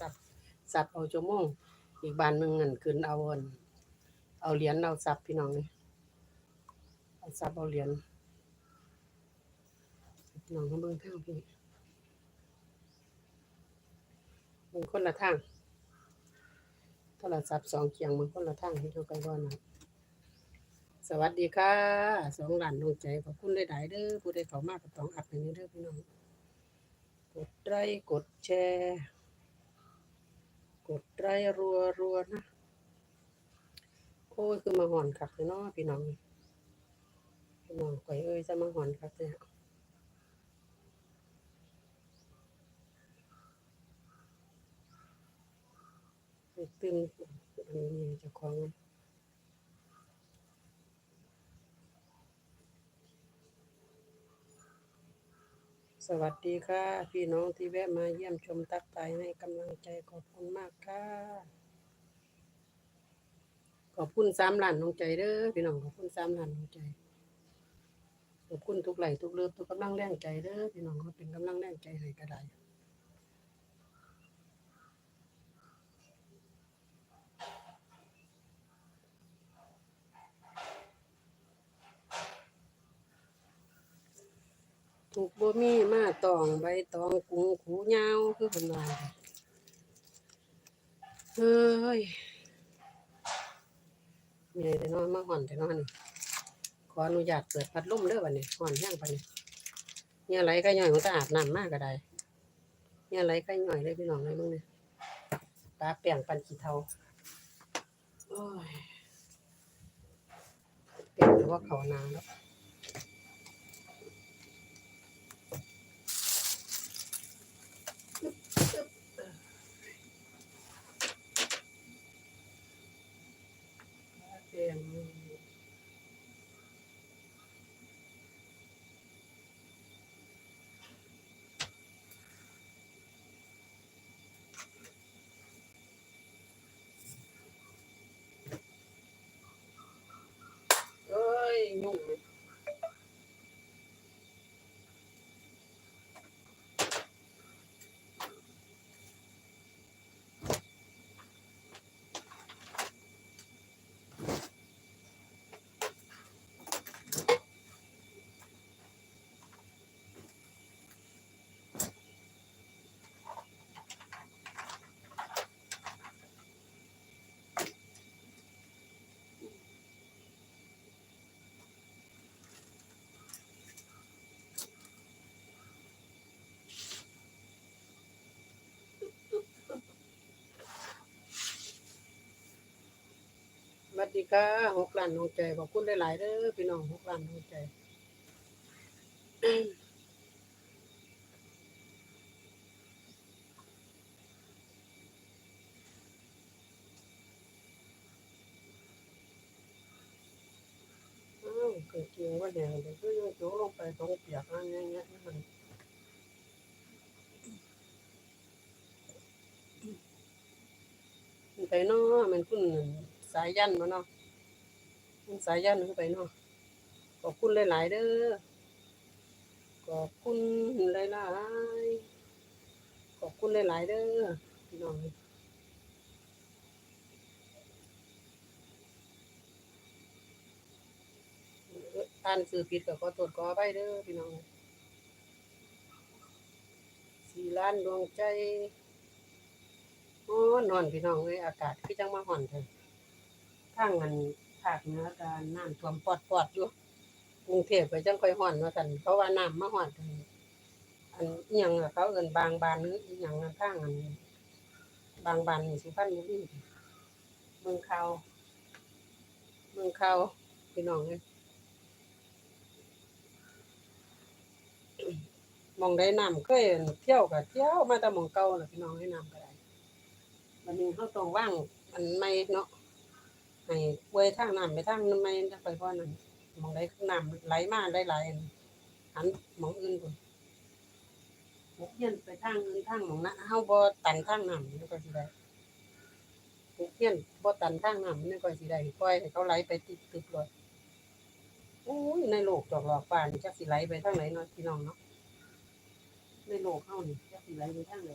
สับสับเอาชั่วโมงอีกบานหนึ่งนั่นขึ้นเอาอันเอาเหรียญเอาสับพี่น้องนี่เอาสับเอาเหรียญพี่น้องเขาเบิ่งทางพี่เบิ่งคนละทางโทรศัพท์สองเคียงเบิ่งคนละทางที่เจ้าไปบ่นนะสวัสดีค่ะสองหลานดวงใจขอบคุณหลายเด้อผู้ใดเขามากก็ต้องอัพให้นี่เด้อพี่น้องกดไลค์กดแชร์ กดได้รัวรัวนะโอ้ยคือมาหอนคักเลยเนาะพี่น้องพี่น้องก่อยเอ้ยจะมาหอนคักเลยตึงอันนี้จะคล้อง สวัสดีค่ะ พี่น้องที่แวะมาเยี่ยมชมตักทายให้กำลังใจขอบคุณมากค่ะ ขอบคุณสามล้านน้องใจเด้อพี่น้องขอบคุณสามล้านน้องใจขอบคุณทุกไหลค์ทุกเลือบทุกกำลังแรงใจเด้อพี่น้องเขาเป็นกำลังแรงใจให้ก็ได้ ถูกบ่มีมาตองใบตองกุ้งขูยาวคือเพิ่นว่าเฮ้ยมีอะไรแต่นอนมาห่อนแต่นอน ขออนุญาตเปิดพัดลมเด้อบัดนี้ห่อนแห้งปานนี้เนี่ยไหลก็ย่อยมันก็อาบน้ำมากก็ได้เนี่ยไหลก็ย่อยเลยพี่น้องเลยมึงเนี่ยตาแป้งปันขีเทาโอ้ยเปี่ยนแต่ว่าเขานานแล้ว เตียงเอ้ สวัสดีค่ะหกล้านหัวใจขอบคุณหลายๆเด้อพี่น้องหกล้านหัวใจอ้าวเกิดจริงว่าแดงแต่ก็ยังโจลงไปตรงเปียกอะไรเงี้ยมันมันไปเนาะมันคุณ สายยันมาเนาะมันสายยันขึ้นไปเนาะขอบคุณหลาย ๆ เด้อขอบคุณหลายๆขอบคุณหลาย ๆ เด้อพี่น้องอ่านสื่อผิดก็ขอตรวจขอไปเด้อพี่น้องสี่ล้านดวงใจโอ้นอนพี่น้องเลยอากาศคือจังมาห่อนเถอะ ทางอันภาคเหนือการน้ำท่วมปอดปอดอยู่กรุงเทพก็จังค่อยห่อนว่าซั่นเพราะว่าน้ำมาห่อนอันอันอียงอะเขาเอินบางบานหรืออีหยังนั่นทางอันบางบานนี่สุพรรณบุรีเมืองเขาเมืองเขาพี่น้องเอ้ยมองได้น้ำเคยเที่ยวก็เที่ยวมาแต่หมองเก่าน่ะพี่น้องให้น้ำก็ได้วันนี้เขาต้องว่างอันใหม่เนาะ ให้ป่วยทางน้ำไปทางใหม่ไปเพราะนั้นมองได้น้ำไหลมาได้หลอันหันมองอื่นพุ่นหมกเย็นไปทางอื่นทางมองนะเฮาบ่ตันทางน้ำนี่ก็สิได้หมกเย็นบ่ตันทางน้ำนี่ก็สิได้ปล่อยให้เขาไหลไปติดตึกเลยโอ้ยในโลกจอกหลอกป่านนี่จักสิไหลไปทางไหนเนาะพี่น้องเนาะในโลกเฮานี่จักสิไหลไปทางไหน